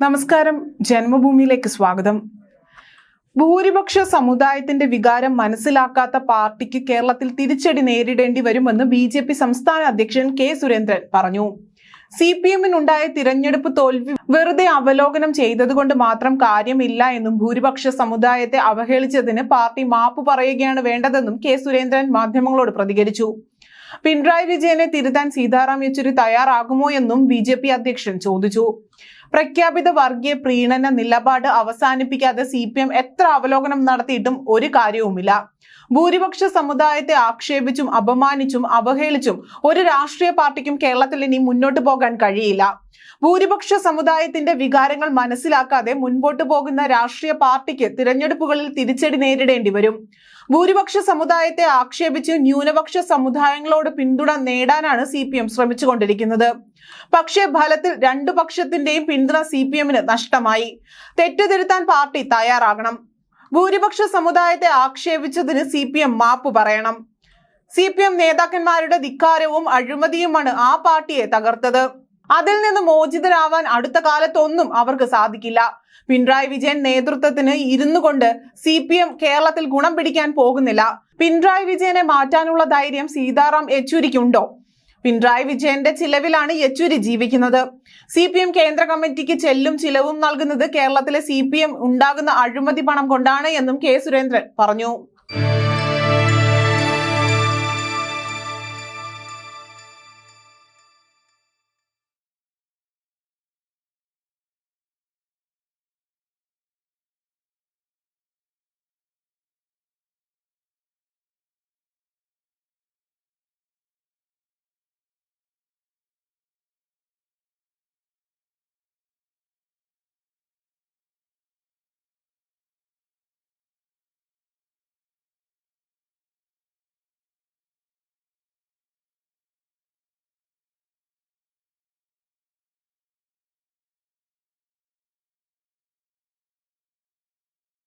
നമസ്കാരം. ജന്മഭൂമിയിലേക്ക് സ്വാഗതം. ഭൂരിപക്ഷ സമുദായത്തിന്റെ വികാരം മനസ്സിലാക്കാത്ത പാർട്ടിക്ക് കേരളത്തിൽ തിരിച്ചടി നേരിടേണ്ടി വരുമെന്ന് ബി ജെ പി സംസ്ഥാന അധ്യക്ഷൻ കെ സുരേന്ദ്രൻ പറഞ്ഞു. സി പി എമ്മിനുണ്ടായ തിരഞ്ഞെടുപ്പ് തോൽവി വെറുതെ അവലോകനം ചെയ്തതുകൊണ്ട് മാത്രം കാര്യമില്ല എന്നും ഭൂരിപക്ഷ സമുദായത്തെ അവഹേളിച്ചതിന് പാർട്ടി മാപ്പ് പറയുകയാണ് വേണ്ടതെന്നും കെ സുരേന്ദ്രൻ മാധ്യമങ്ങളോട് പ്രതികരിച്ചു. പിണറായി വിജയനെ തിരുത്താൻ സീതാറാം യെച്ചൂരി തയ്യാറാകുമോ എന്നും ബി അധ്യക്ഷൻ ചോദിച്ചു. പ്രഖ്യാപിത വർഗീയ പ്രീണന നിലപാട് അവസാനിപ്പിക്കാതെ സി പി എം എത്ര അവലോകനം നടത്തിയിട്ടും ഒരു കാര്യവുമില്ല. ഭൂരിപക്ഷ സമുദായത്തെ ആക്ഷേപിച്ചും അപമാനിച്ചും അവഹേളിച്ചും ഒരു രാഷ്ട്രീയ പാർട്ടിക്കും കേരളത്തിൽ ഇനി മുന്നോട്ട് പോകാൻ കഴിയില്ല. ഭൂരിപക്ഷ സമുദായത്തിന്റെ വികാരങ്ങൾ മനസ്സിലാക്കാതെ മുൻപോട്ടു പോകുന്ന രാഷ്ട്രീയ പാർട്ടിക്ക് തിരഞ്ഞെടുപ്പുകളിൽ തിരിച്ചടി നേരിടേണ്ടി വരും. ഭൂരിപക്ഷ സമുദായത്തെ ആക്ഷേപിച്ച് ന്യൂനപക്ഷ സമുദായങ്ങളോട് പിന്തുണ നേടാനാണ് സി പി എം ശ്രമിച്ചുകൊണ്ടിരിക്കുന്നത്. പക്ഷേ ഫലത്തിൽ രണ്ടു പക്ഷത്തിന്റെയും പിന്തുണ സി പി എമ്മിന് നഷ്ടമായി. തെറ്റുതിരുത്താൻ പാർട്ടി തയ്യാറാകണം. ഭൂരിപക്ഷ സമുദായത്തെ ആക്ഷേപിച്ചതിന് സി പി എം മാപ്പ് പറയണം. സി പി എം നേതാക്കന്മാരുടെ ധിക്കാരവും അഴിമതിയുമാണ് ആ പാർട്ടിയെ തകർത്തത്. അതിൽ നിന്ന് മോചിതരാവാൻ അടുത്ത കാലത്തൊന്നും അവർക്ക് സാധിക്കില്ല. പിണറായി വിജയൻ നേതൃത്വത്തിന് ഇരുന്നു കൊണ്ട് സി പി എം കേരളത്തിൽ ഗുണം പിടിക്കാൻ പോകുന്നില്ല. പിണറായി വിജയനെ മാറ്റാനുള്ള ധൈര്യം സീതാറാം യെച്ചൂരിക്കുണ്ടോ പിണറായി വിജയന്റെ ചിലവിലാണ് യെച്ചൂരി ജീവിക്കുന്നത്. സി പി എം കേന്ദ്ര കമ്മിറ്റിക്ക് ചെല്ലും ചിലവും നൽകുന്നത് കേരളത്തിലെ സി പി എം ഉണ്ടാകുന്ന അഴിമതി പണം കൊണ്ടാണ് എന്നും കെ സുരേന്ദ്രൻ പറഞ്ഞു.